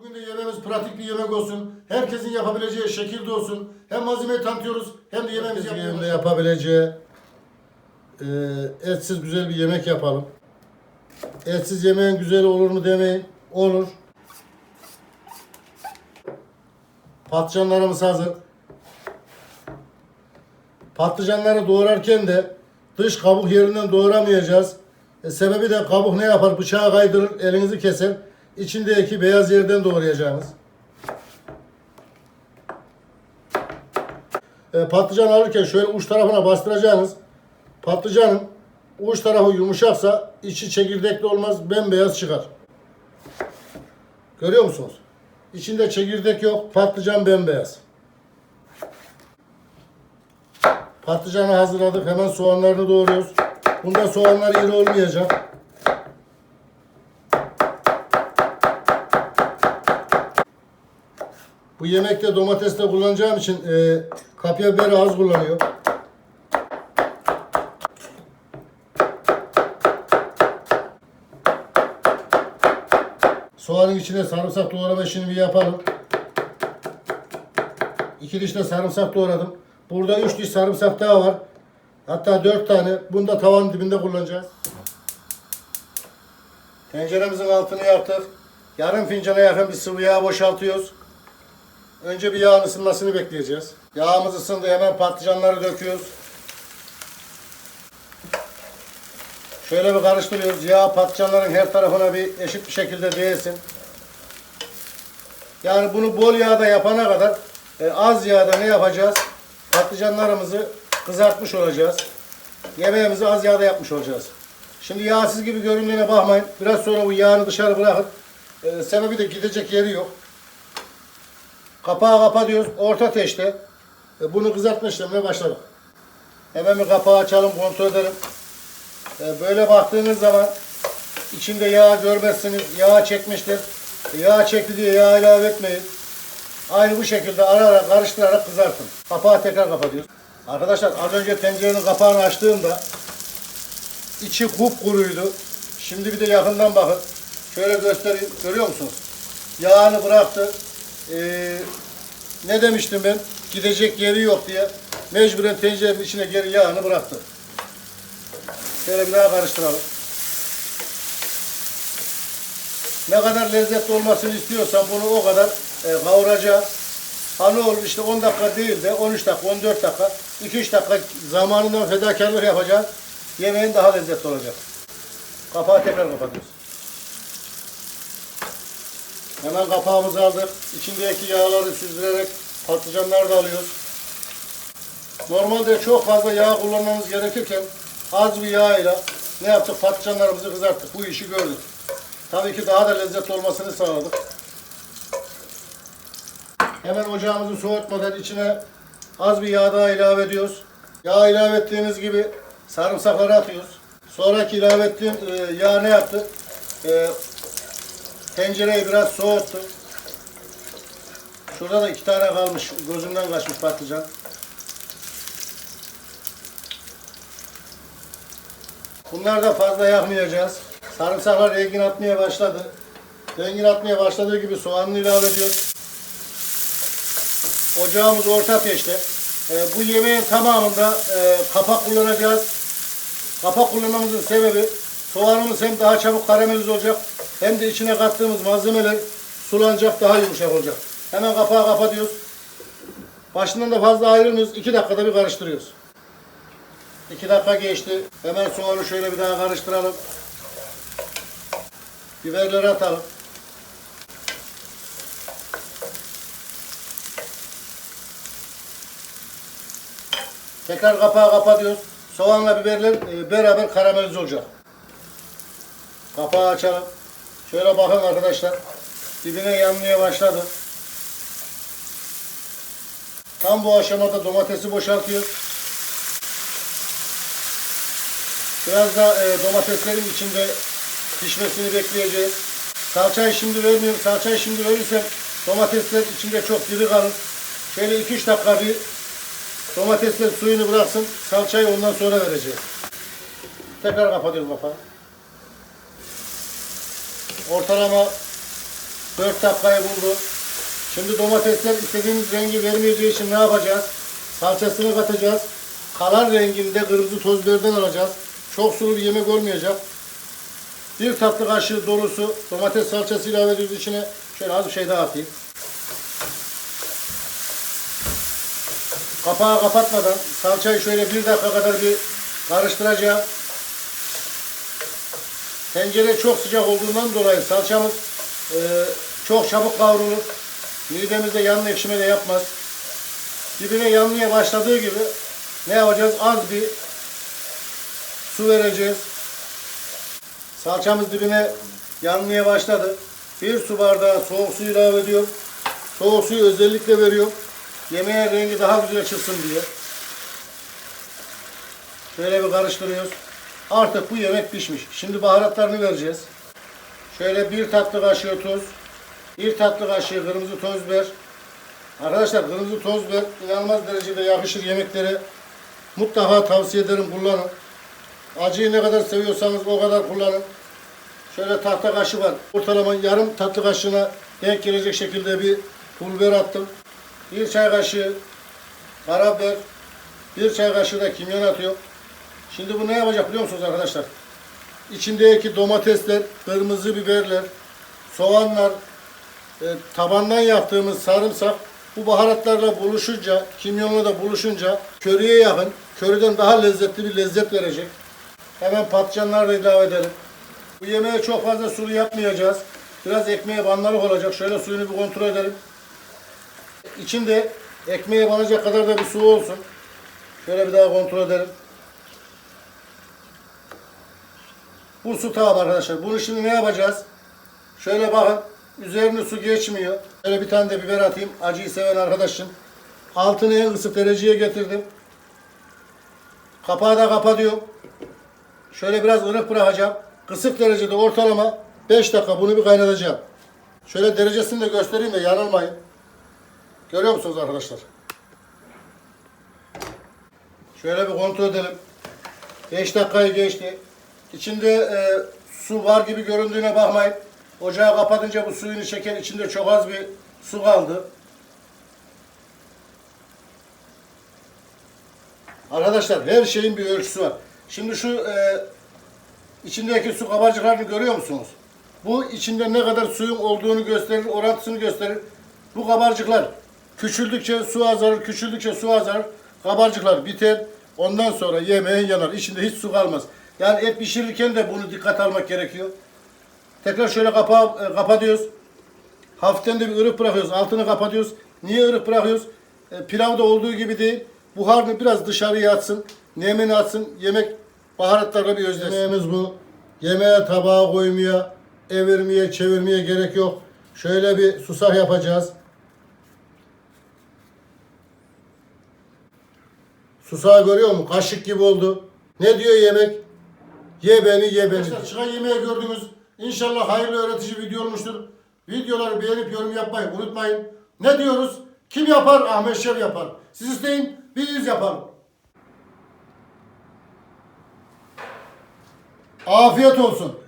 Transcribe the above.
Bugün de yemeğimiz pratik bir yemek olsun. Herkesin yapabileceği şekilde olsun. Hem malzemeyi tanıtıyoruz hem de yemeğimizi yapıyoruz. yapabileceği e, etsiz güzel bir yemek yapalım. Etsiz yemeğin güzeli olur mu demeyin. Olur. Patlıcanlarımız hazır. Patlıcanları doğrarken de dış kabuk yerinden doğramayacağız. E, sebebi de kabuk ne yapar? Bıçağı kaydırır, elinizi keser. İçindeki beyaz yerden doğrayacağınız. E, patlıcan alırken şöyle uç tarafına bastıracaksınız. Patlıcanın uç tarafı yumuşaksa içi çekirdekli olmaz, bembeyaz çıkar. Görüyor musunuz? İçinde çekirdek yok, patlıcan bembeyaz. Patlıcanı hazırladık. Hemen soğanlarını doğruyoruz. Bunda soğanlar iri olmayacak. Bu yemekte domates de kullanacağım için e, kapya biberi az kullanıyor. Soğanın içine sarımsak doğrama işini bir yapalım. İki diş de sarımsak doğradım. Burada üç diş sarımsak daha var. Hatta dört tane. Bunu da tavanın dibinde kullanacağız. Tenceremizin altını yaktık. Yarım fincana yakın bir sıvı yağ boşaltıyoruz. Önce bir yağın ısınmasını bekleyeceğiz. Yağımız ısındı. Hemen patlıcanları döküyoruz. Şöyle bir karıştırıyoruz. Yağ patlıcanların her tarafına bir eşit bir şekilde değsin. Yani bunu bol yağda yapana kadar e, az yağda ne yapacağız? Patlıcanlarımızı kızartmış olacağız. Yemeğimizi az yağda yapmış olacağız. Şimdi yağsız gibi göründüğüne bakmayın. Biraz sonra bu yağını dışarı bırakın. E, sebebi de gidecek yeri yok. Kapağı kapa diyoruz. Orta ateşte. E, bunu kızartma işlemine başladık. Hemen bir kapağı açalım kontrol edelim. E, böyle baktığınız zaman içinde yağ görmezsiniz. Yağ çekmiştir. Yağ çekti diye yağ ilave etmeyin. Aynı bu şekilde ara ara karıştırarak kızartın. Kapağı tekrar kapatıyoruz. Arkadaşlar az önce tencerenin kapağını açtığımda içi kupkuruydu. Şimdi bir de yakından bakın. Şöyle göstereyim. Görüyor musunuz? Yağını bıraktı. Ee, ne demiştim ben? Gidecek yeri yok diye. Mecburen tencerenin içine geri yağını bıraktı. Şöyle bir daha karıştıralım. Ne kadar lezzetli olmasını istiyorsan bunu o kadar e, kavuracağız. Ha ne olur işte 10 dakika değil de 13 dakika, 14 dakika, 2-3 dakika zamanından fedakarlık yapacağız. Yemeğin daha lezzetli olacak. Kapağı tekrar kapatıyoruz. Hemen kapağımızı aldık. İçindeki yağları süzdürerek patlıcanları da alıyoruz. Normalde çok fazla yağ kullanmamız gerekirken az bir yağ ile ne yaptık? Patlıcanlarımızı kızarttık. Bu işi gördük. Tabii ki daha da lezzetli olmasını sağladık. Hemen ocağımızı soğutmadan içine az bir yağ daha ilave ediyoruz. Yağ ilave ettiğimiz gibi sarımsakları atıyoruz. Sonraki ilave ettiğim e, yağ ne yaptı? E, tencereyi biraz soğuttu. Şurada da iki tane kalmış. Gözümden kaçmış patlıcan. Bunlar da fazla yakmayacağız. Sarımsaklar rengin atmaya başladı. Rengin atmaya başladığı gibi soğanını ilave ediyoruz. Ocağımız orta ateşte. Ee, bu yemeğin tamamında e, kapak kullanacağız. Kapak kullanmamızın sebebi soğanımız hem daha çabuk karamelize olacak hem de içine kattığımız malzemeler sulanacak, daha yumuşak olacak. Hemen kapağı kapatıyoruz. Başından da fazla ayrılmıyoruz. 2 dakikada bir karıştırıyoruz. 2 dakika geçti. Hemen soğanı şöyle bir daha karıştıralım. Biberleri atalım. Tekrar kapağı kapatıyoruz. Soğanla biberler e, beraber karamelize olacak. Kapağı açalım. Şöyle bakın arkadaşlar. Dibine yanmaya başladı. Tam bu aşamada domatesi boşaltıyoruz. Biraz da e, domateslerin içinde pişmesini bekleyeceğiz. Salçayı şimdi vermiyorum. Salçayı şimdi verirsem domatesler içinde çok diri kalır. Şöyle 2-3 dakika bir domatesler suyunu bıraksın. Salçayı ondan sonra vereceğiz. Tekrar kapatıyorum kapağı. Ortalama 4 dakikayı buldu. Şimdi domatesler istediğimiz rengi vermeyeceği için ne yapacağız? Salçasını katacağız. Kalan renginde kırmızı toz biberden alacağız. Çok sulu bir yemek olmayacak. Bir tatlı kaşığı dolusu domates salçası ilave ediyoruz içine. Şöyle az bir şey daha atayım. Kapağı kapatmadan salçayı şöyle bir dakika kadar bir karıştıracağım. Tencere çok sıcak olduğundan dolayı salçamız e, çok çabuk kavrulur. Midemizde yanma ekşime de yapmaz. Dibine yanmaya başladığı gibi ne yapacağız? Az bir su vereceğiz. Salçamız dibine yanmaya başladı. Bir su bardağı soğuk su ilave ediyorum. Soğuk suyu özellikle veriyorum. Yemeğe rengi daha güzel çıksın diye. Şöyle bir karıştırıyoruz. Artık bu yemek pişmiş. Şimdi baharatlarını vereceğiz. Şöyle bir tatlı kaşığı tuz, bir tatlı kaşığı kırmızı toz biber. Arkadaşlar kırmızı toz biber inanılmaz derecede yakışır yemeklere. Mutlaka tavsiye ederim kullanın. Acıyı ne kadar seviyorsanız o kadar kullanın. Şöyle tahta kaşığı var. Ortalama yarım tatlı kaşığına denk gelecek şekilde bir pul biber attım. Bir çay kaşığı karabiber, bir çay kaşığı da kimyon atıyorum. Şimdi bu ne yapacak biliyor musunuz arkadaşlar? İçindeki domatesler, kırmızı biberler, soğanlar, e, tabandan yaptığımız sarımsak bu baharatlarla buluşunca, kimyonla da buluşunca körüye yakın, körüden daha lezzetli bir lezzet verecek. Hemen patlıcanları da ilave edelim. Bu yemeğe çok fazla sulu yapmayacağız. Biraz ekmeğe banlalık olacak. Şöyle suyunu bir kontrol edelim. İçinde ekmeğe banacak kadar da bir su olsun. Şöyle bir daha kontrol edelim. Bu su tamam arkadaşlar. Bunu şimdi ne yapacağız? Şöyle bakın. Üzerine su geçmiyor. Şöyle bir tane de biber atayım. Acıyı seven arkadaşım. Altını en kısık dereceye getirdim. Kapağı da kapatıyorum. Şöyle biraz ılık bırakacağım. Kısık derecede ortalama 5 dakika bunu bir kaynatacağım. Şöyle derecesini de göstereyim de yanılmayın. Görüyor musunuz arkadaşlar? Şöyle bir kontrol edelim. 5 dakikayı geçti. İçinde e, su var gibi göründüğüne bakmayın. Ocağı kapatınca bu suyunu çeken içinde çok az bir su kaldı. Arkadaşlar her şeyin bir ölçüsü var. Şimdi şu e, içindeki su kabarcıklarını görüyor musunuz? Bu içinde ne kadar suyun olduğunu gösterir, orantısını gösterir. Bu kabarcıklar küçüldükçe su azalır, küçüldükçe su azalır. Kabarcıklar biter. Ondan sonra yemeğin yanar. İçinde hiç su kalmaz. Yani et pişirirken de bunu dikkat almak gerekiyor. Tekrar şöyle kapağı e, kapatıyoruz. Hafiften de bir ırık bırakıyoruz. Altını kapatıyoruz. Niye ırık bırakıyoruz? E, pilavda olduğu gibi değil. Buharını biraz dışarıya atsın. Nemini atsın. Yemek baharatlarla bir özlesin. Yemeğimiz bu. Yemeğe tabağa koymaya, evirmeye, çevirmeye gerek yok. Şöyle bir susak yapacağız. Susağı görüyor musun? Kaşık gibi oldu. Ne diyor yemek? Ye beni ye beni. Arkadaşlar çıkan yemeği gördünüz. İnşallah hayırlı öğretici video olmuştur. Videoları beğenip yorum yapmayı unutmayın. Ne diyoruz? Kim yapar? Ahmet Şev yapar. Siz isteyin biz yapalım. Afiyet olsun.